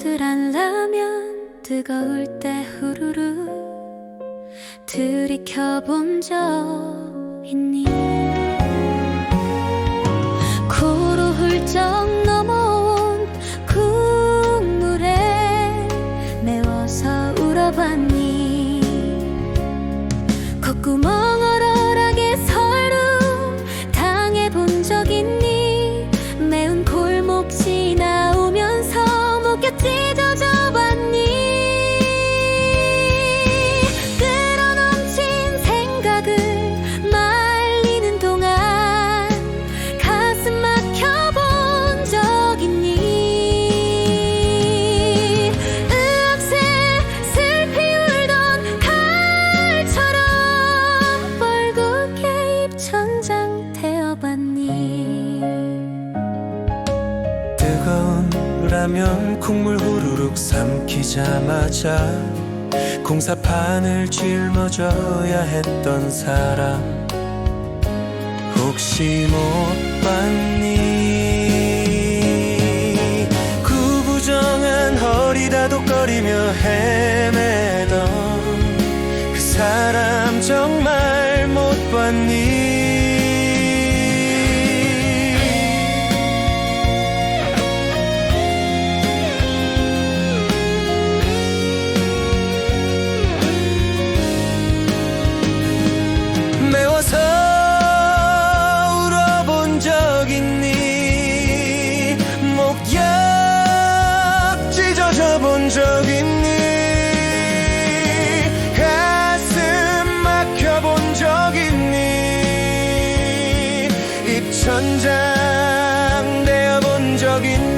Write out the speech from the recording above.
부들한 라면 뜨거울 때 후루룩 들이켜본 적 있니? 뜨거운 라면 콩물 후루룩 삼키자마자 공사판을 짊어져야 했던 사람 혹시 못 반. 입천장 되어본 적인